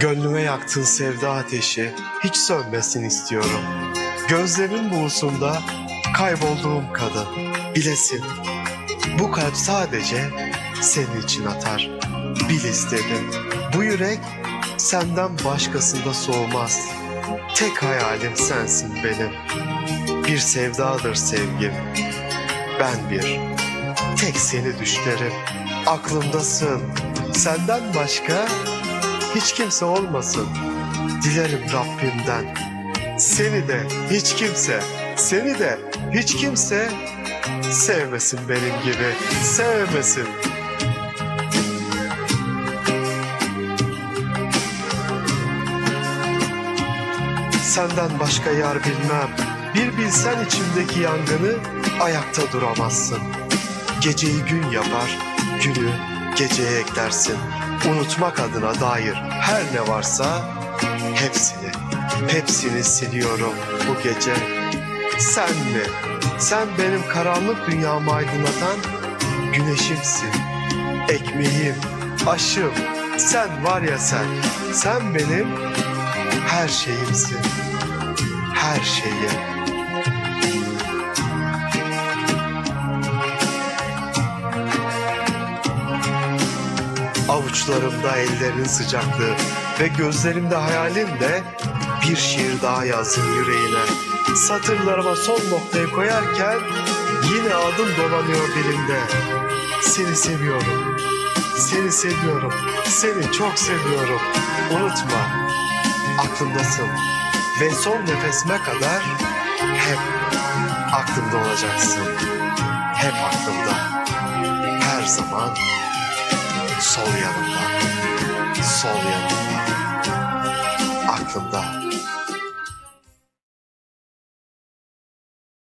Gönlüme yaktığın sevda ateşi hiç sönmesin istiyorum. Gözlerin buğusunda kaybolduğum kadın. Bilesin bu kalp sadece senin için atar. Bil istedim. Bu yürek senden başkasında soğumaz. Tek hayalim sensin benim. Bir sevdadır sevgim. Ben bir. Tek seni düşlerim. Aklımdasın. Senden başka hiç kimse olmasın. Dilerim Rabbimden. Seni de hiç kimse, seni de hiç kimse sevmesin benim gibi. Sevmesin. Senden başka yar bilmem. Bir bilsen içimdeki yangını ayakta duramazsın. Geceyi gün yapar, günü geceye eklersin. Unutmak adına dair her ne varsa hepsini, hepsini siliyorum bu gece. Sen mi? Sen benim karanlık dünyamı aydınlatan güneşimsin. Ekmeğim, aşım, sen var ya sen, sen benim her şeyimsin. Her şeyim. Avuçlarımda ellerin sıcaklığı ve gözlerimde hayalin de bir şiir daha yazın yüreğine. Satırlarıma son noktayı koyarken yine adım dolanıyor dilimde. Seni seviyorum. Seni seviyorum. Seni çok seviyorum. Unutma. Aklımdasın. Ve son nefesime kadar hep aklımda olacaksın. Hep aklımda. Her zaman sol yanımda. Sol yanımda.